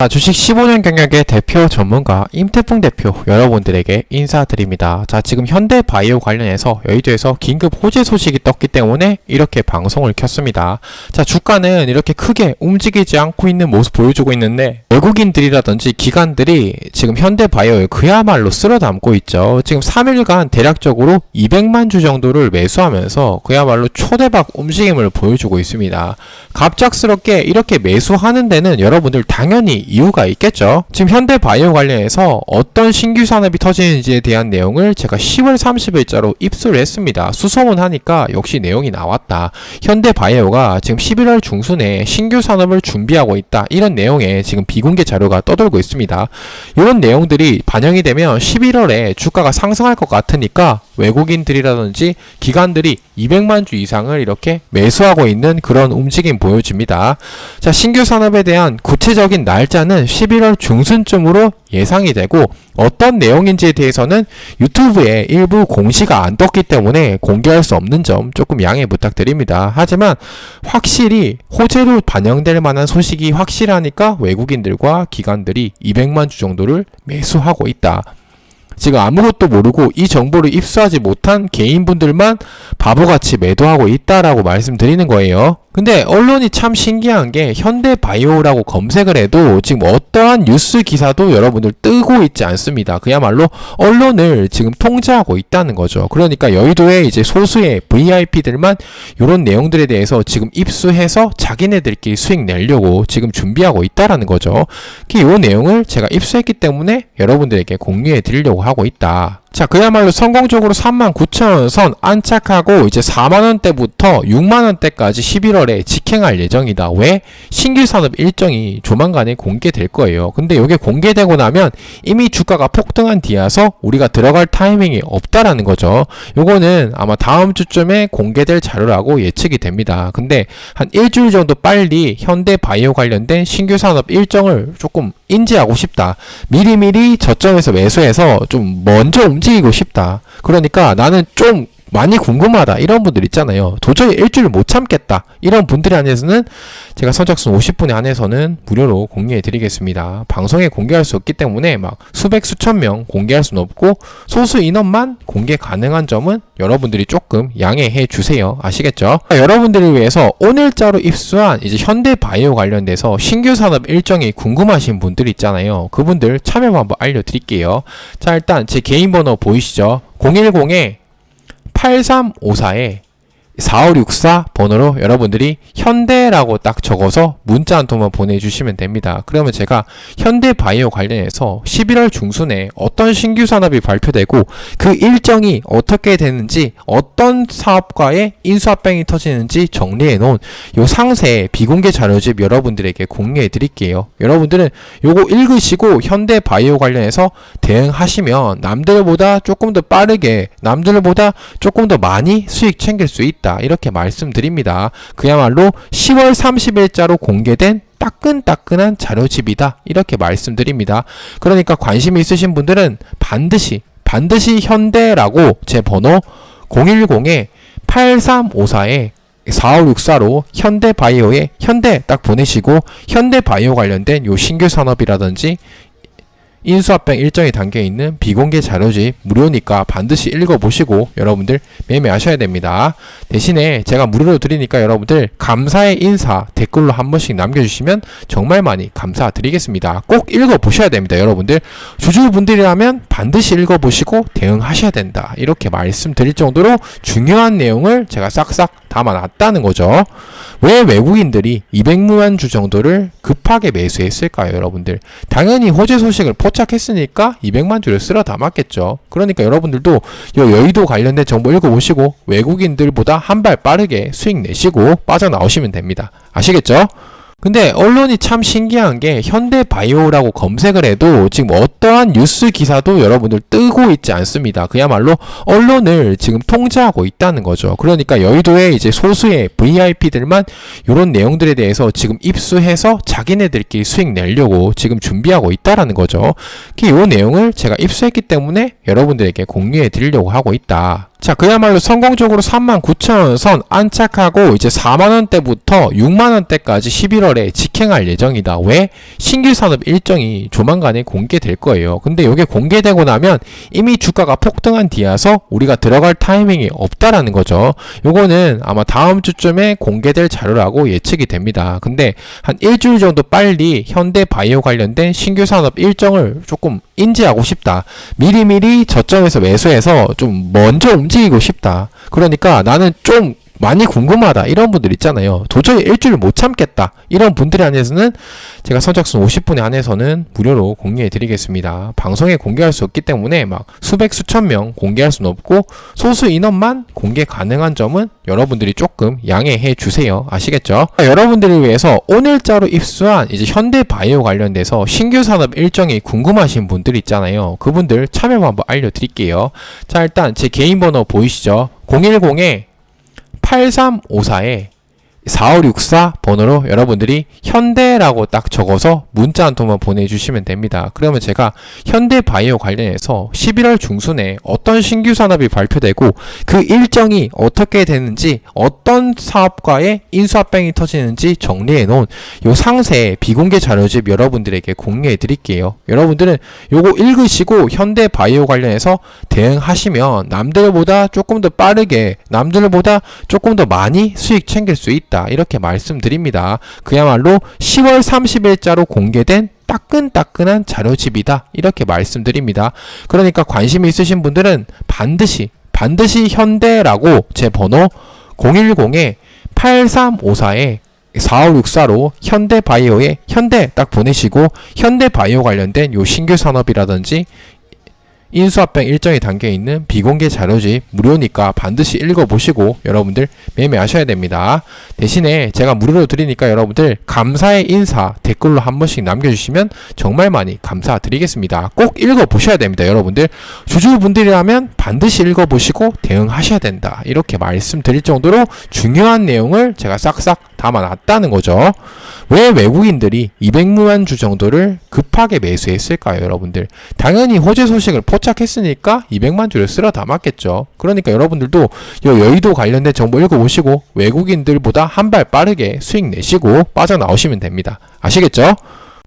자, 주식 15년 경력의 대표 전문가 임태풍 대표 여러분들에게 인사드립니다. 자, 지금 현대바이오 관련해서 여의도에서 긴급 호재 소식이 떴기 때문에 이렇게 방송을 켰습니다. 자, 주가는 이렇게 크게 움직이지 않고 있는 모습 보여주고 있는데 외국인들이라든지 기관들이 지금 현대바이오에 그야말로 쓸어 담고 있죠. 지금 3일간 대략적으로 200만 주 정도를 매수하면서 그야말로 초대박 움직임을 보여주고 있습니다. 갑작스럽게 이렇게 매수하는 데는 여러분들 당연히 이유가 있겠죠. 지금 현대바이오 관련해서 어떤 신규 산업이 터지는지에 대한 내용을 제가 10월 30일자로 입수를 했습니다. 수소문 하니까 역시 내용이 나왔다. 현대바이오가 지금 11월 중순에 신규 산업을 준비하고 있다. 이런 내용의 지금 비공개 자료가 떠돌고 있습니다. 이런 내용들이 반영이 되면 11월에 주가가 상승할 것 같으니까 외국인들이라든지 기관들이 200만 주 이상을 이렇게 매수하고 있는 그런 움직임 보여집니다. 자, 신규 산업에 대한 구체적인 날짜는 11월 중순쯤으로 예상이 되고 어떤 내용인지에 대해서는 유튜브에 일부 공시가 안 떴기 때문에 공개할 수 없는 점 조금 양해 부탁드립니다. 하지만 확실히 호재로 반영될 만한 소식이 확실하니까 외국인들과 기관들이 200만 주 정도를 매수하고 있다. 지금 아무것도 모르고 이 정보를 입수하지 못한 개인분들만 바보같이 매도하고 있다라고 말씀드리는 거예요. 근데 언론이 참 신기한 게 현대바이오라고 검색을 해도 지금 어떠한 뉴스 기사도 여러분들 뜨고 있지 않습니다. 그야말로 언론을 지금 통제하고 있다는 거죠. 그러니까 여의도에 이제 소수의 VIP들만 이런 내용들에 대해서 지금 입수해서 자기네들끼리 수익 내려고 지금 준비하고 있다라는 거죠. 이 내용을 제가 입수했기 때문에 여러분들에게 공유해 드리려고 하고 있다. 자, 그야말로 성공적으로 39,000원 선 안착하고 이제 4만원대부터 6만원대까지 11월에 직행할 예정이다. 왜? 신규 산업 일정이 조만간에 공개될 거예요. 근데 이게 공개되고 나면 이미 주가가 폭등한 뒤여서 우리가 들어갈 타이밍이 없다라는 거죠. 요거는 아마 다음 주쯤에 공개될 자료라고 예측이 됩니다. 근데 한 일주일 정도 빨리 현대 바이오 관련된 신규 산업 일정을 조금 인지하고 싶다. 미리미리 저점에서 매수해서 좀 먼저 움직이고 싶다. 그러니까 나는 좀 많이 궁금하다. 이런 분들 있잖아요. 도저히 일주일 못 참겠다. 이런 분들에 한해서는 제가 선착순 50분에 한해서는 무료로 공유해 드리겠습니다. 방송에 공개할 수 없기 때문에 막 수백 수천 명 공개할 수는 없고 소수 인원만 공개 가능한 점은 여러분들이 조금 양해해 주세요. 아시겠죠? 여러분들을 위해서 오늘자로 입수한 이제 현대바이오 관련돼서 신규 산업 일정이 궁금하신 분들 있잖아요. 그분들 참여 방법 알려드릴게요. 자 일단 제 개인 번호 보이시죠? 010에 8354에 4564 번호로 여러분들이 현대라고 딱 적어서 문자 한 통만 보내주시면 됩니다. 그러면 제가 현대바이오 관련해서 11월 중순에 어떤 신규 산업이 발표되고 그 일정이 어떻게 되는지 어떤 사업과의 인수합병이 터지는지 정리해 놓은 요 상세 비공개 자료집 여러분들에게 공유해 드릴게요. 여러분들은 요거 읽으시고 현대바이오 관련해서 대응하시면 남들보다 조금 더 빠르게 남들보다 조금 더 많이 수익 챙길 수 있다. 이렇게 말씀드립니다. 그야말로 10월 30일자로 공개된 따끈따끈한 자료집이다. 이렇게 말씀드립니다. 그러니까 관심이 있으신 분들은 반드시 반드시 현대라고 제 번호 010에 8354에 4564로 현대바이오에 현대 딱 보내시고 현대바이오 관련된 요 신규 산업이라든지 인수합병 일정이 담겨 있는 비공개 자료집 무료니까 반드시 읽어보시고 여러분들 매매하셔야 됩니다. 대신에 제가 무료로 드리니까 여러분들 감사의 인사 댓글로 한 번씩 남겨주시면 정말 많이 감사드리겠습니다. 꼭 읽어보셔야 됩니다. 여러분들 주주분들이라면 반드시 읽어보시고 대응하셔야 된다. 이렇게 말씀드릴 정도로 중요한 내용을 제가 싹싹 담아놨다는 거죠. 왜 외국인들이 200만 주 정도를 급하게 매수했을까요, 여러분들? 당연히 호재 소식을 포착했으니까 200만 주를 쓸어 담았겠죠. 그러니까 여러분들도 요 여의도 관련된 정보 읽어보시고 외국인들보다 한 발 빠르게 수익 내시고 빠져나오시면 됩니다. 아시겠죠? 근데 언론이 참 신기한 게 현대바이오라고 검색을 해도 지금 어떠한 뉴스 기사도 여러분들 뜨고 있지 않습니다. 그야말로 언론을 지금 통제하고 있다는 거죠. 그러니까 여의도에 이제 소수의 VIP들만 이런 내용들에 대해서 지금 입수해서 자기네들끼리 수익 내려고 지금 준비하고 있다라는 거죠. 이 내용을 제가 입수했기 때문에 여러분들에게 공유해 드리려고 하고 있다. 자, 그야말로 성공적으로 39,000원 선 안착하고 이제 4만원대부터 6만원대까지 11월에 직행할 예정이다. 왜? 신규 산업 일정이 조만간에 공개될 거예요. 근데 이게 공개되고 나면 이미 주가가 폭등한 뒤여서 우리가 들어갈 타이밍이 없다라는 거죠. 요거는 아마 다음 주쯤에 공개될 자료라고 예측이 됩니다. 근데 한 일주일 정도 빨리 현대 바이오 관련된 신규 산업 일정을 조금 인지하고 싶다. 미리미리 저점에서 매수해서 좀 먼저 움직이고 싶다. 그러니까 나는 좀 많이 궁금하다. 이런 분들 있잖아요. 도저히 일주일 못 참겠다. 이런 분들에 한해서는 제가 선착순 50분에 한해서는 무료로 공유해 드리겠습니다. 방송에 공개할 수 없기 때문에 막 수백 수천 명 공개할 수는 없고 소수 인원만 공개 가능한 점은 여러분들이 조금 양해해 주세요. 아시겠죠? 여러분들을 위해서 오늘자로 입수한 이제 현대 바이오 관련돼서 신규 산업 일정이 궁금하신 분들 있잖아요. 그분들 참여 방법 알려드릴게요. 자, 일단 제 개인 번호 보이시죠? 010에 8354에 4564 번호로 여러분들이 현대라고 딱 적어서 문자 한 통만 보내주시면 됩니다. 그러면 제가 현대 바이오 관련해서 11월 중순에 어떤 신규 산업이 발표되고 그 일정이 어떻게 되는지 어떤 사업과의 인수합병이 터지는지 정리해 놓은 요 상세 비공개 자료집 여러분들에게 공유해 드릴게요. 여러분들은 요거 읽으시고 현대 바이오 관련해서 대응하시면 남들보다 조금 더 빠르게 남들보다 조금 더 많이 수익 챙길 수 있다. 이렇게 말씀드립니다. 그야말로 10월 30일자로 공개된 따끈따끈한 자료집이다. 이렇게 말씀드립니다. 그러니까 관심 이 있으신 분들은 반드시 반드시 현대라고 제 번호 010에 8354에 4564로 현대바이오에 현대 딱 보내시고 현대바이오 관련된 요 신규 산업이라든지 인수합병 일정이 담겨 있는 비공개 자료집 무료니까 반드시 읽어보시고 여러분들 매매하셔야 됩니다. 대신에 제가 무료로 드리니까 여러분들 감사의 인사 댓글로 한 번씩 남겨주시면 정말 많이 감사드리겠습니다. 꼭 읽어보셔야 됩니다. 여러분들 주주분들이라면 반드시 읽어보시고 대응하셔야 된다. 이렇게 말씀드릴 정도로 중요한 내용을 제가 싹싹 담아놨다는 거죠. 왜 외국인들이 200만 주 정도를 급하게 매수했을까요, 여러분들? 당연히 호재 소식을 포 착했으니까 200만 주를 쓸어 담았겠죠. 그러니까 여러분들도 요 여의도 관련된 정보 읽어보시고 외국인들보다 한 발 빠르게 수익 내시고 빠져나오시면 됩니다. 아시겠죠?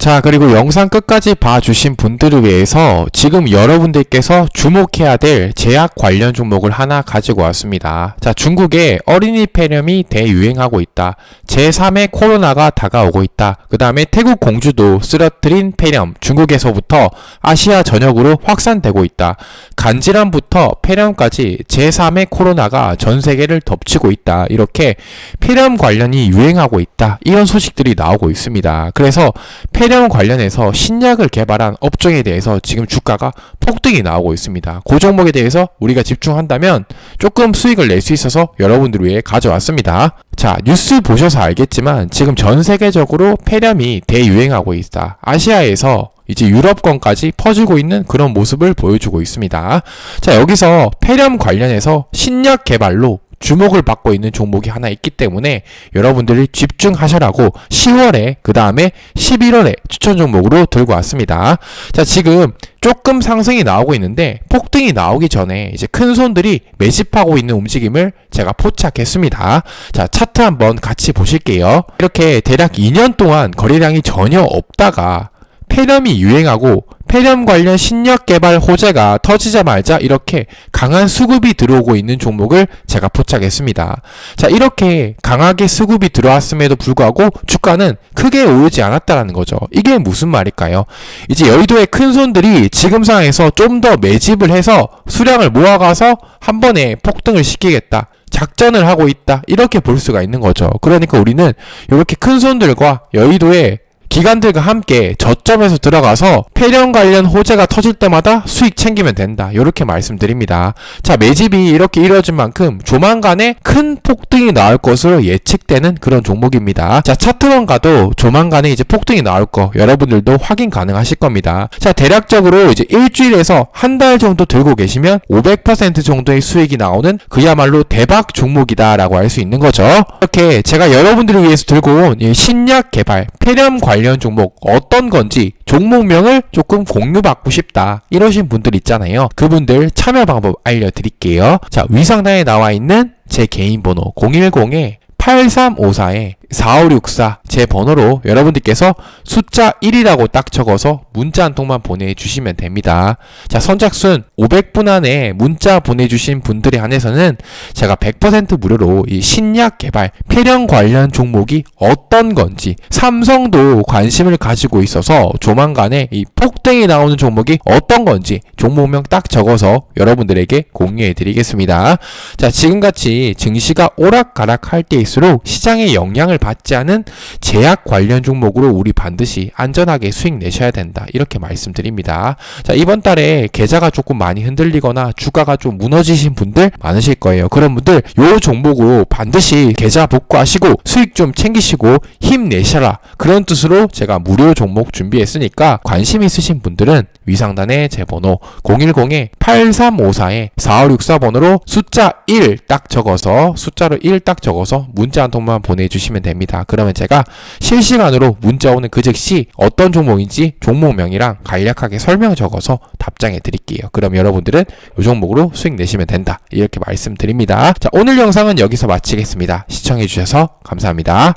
자, 그리고 영상 끝까지 봐주신 분들을 위해서 지금 여러분들께서 주목해야 될 제약 관련 종목을 하나 가지고 왔습니다. 자, 중국에 어린이 폐렴이 대유행하고 있다. 제3의 코로나가 다가오고 있다. 그 다음에 태국 공주도 쓰러뜨린 폐렴, 중국에서부터 아시아 전역으로 확산되고 있다. 간질환부터 폐렴까지 제3의 코로나가 전 세계를 덮치고 있다. 이렇게 폐렴 관련이 유행하고 있다. 이런 소식들이 나오고 있습니다. 그래서 폐렴 관련해서 신약을 개발한 업종에 대해서 지금 주가가 폭등이 나오고 있습니다. 그 종목에 대해서 우리가 집중한다면 조금 수익을 낼 수 있어서 여러분들 위해 가져왔습니다. 자, 뉴스 보셔서 알겠지만 지금 전 세계적으로 폐렴이 대유행하고 있다. 아시아에서 이제 유럽권까지 퍼지고 있는 그런 모습을 보여주고 있습니다. 자, 여기서 폐렴 관련해서 신약 개발로 주목을 받고 있는 종목이 하나 있기 때문에 여러분들이 집중하셔라고 10월에 그 다음에 11월에 추천 종목으로 들고 왔습니다. 자 지금 조금 상승이 나오고 있는데 폭등이 나오기 전에 이제 큰 손들이 매집하고 있는 움직임을 제가 포착했습니다. 자 차트 한번 같이 보실게요. 이렇게 대략 2년 동안 거래량이 전혀 없다가 폐렴이 유행하고 폐렴 관련 신약 개발 호재가 터지자마자 이렇게 강한 수급이 들어오고 있는 종목을 제가 포착했습니다. 자, 이렇게 강하게 수급이 들어왔음에도 불구하고 주가는 크게 오르지 않았다라는 거죠. 이게 무슨 말일까요? 이제 여의도의 큰 손들이 지금 상황에서 좀 더 매집을 해서 수량을 모아가서 한 번에 폭등을 시키겠다. 작전을 하고 있다. 이렇게 볼 수가 있는 거죠. 그러니까 우리는 이렇게 큰 손들과 여의도의 기관들과 함께 저점에서 들어가서 폐렴 관련 호재가 터질 때마다 수익 챙기면 된다. 이렇게 말씀드립니다. 자, 매집이 이렇게 이루어진 만큼 조만간에 큰 폭등이 나올 것으로 예측되는 그런 종목입니다. 자, 차트만 가도 조만간에 이제 폭등이 나올 거 여러분들도 확인 가능하실 겁니다. 자, 대략적으로 이제 일주일에서 한 달 정도 들고 계시면 500% 정도의 수익이 나오는 그야말로 대박 종목이다라고 할 수 있는 거죠. 이렇게 제가 여러분들을 위해서 들고 온 신약 개발, 폐렴 관련 관련 종목 어떤 건지 종목명을 조금 공유받고 싶다 이러신 분들 있잖아요. 그분들 참여 방법 알려드릴게요. 자 위상단에 나와 있는 제 개인 번호 010에 8354에 4564 제 번호로 여러분들께서 숫자 1이라고 딱 적어서 문자 한 통만 보내주시면 됩니다. 자, 선착순 500분 안에 문자 보내주신 분들에 한해서는 제가 100% 무료로 이 신약 개발, 폐렴 관련 종목이 어떤 건지 삼성도 관심을 가지고 있어서 조만간에 이 폭등이 나오는 종목이 어떤 건지 종목명 딱 적어서 여러분들에게 공유해 드리겠습니다. 자, 지금같이 증시가 오락가락 할 때일수록 시장의 영향을 받지 않은 제약 관련 종목으로 우리 반드시 안전하게 수익 내셔야 된다. 이렇게 말씀드립니다. 자, 이번 달에 계좌가 조금 많이 흔들리거나 주가가 좀 무너지신 분들 많으실 거예요. 그런 분들 요 종목으로 반드시 계좌 복구하시고 수익 좀 챙기시고 힘내셔라. 그런 뜻으로 제가 무료 종목 준비했으니까 관심 있으신 분들은 위상단의 제 번호 010에 8354에 4564번으로 숫자 1 딱 적어서 숫자로 1 딱 적어서 문자 한 통만 보내주시면 됩니다. 그러면 제가 실시간으로 문자 오는 그 즉시 어떤 종목인지 종목명이랑 간략하게 설명 적어서 답장해 드릴게요. 그럼 여러분들은 이 종목으로 수익 내시면 된다. 이렇게 말씀드립니다. 자, 오늘 영상은 여기서 마치겠습니다. 시청해 주셔서 감사합니다.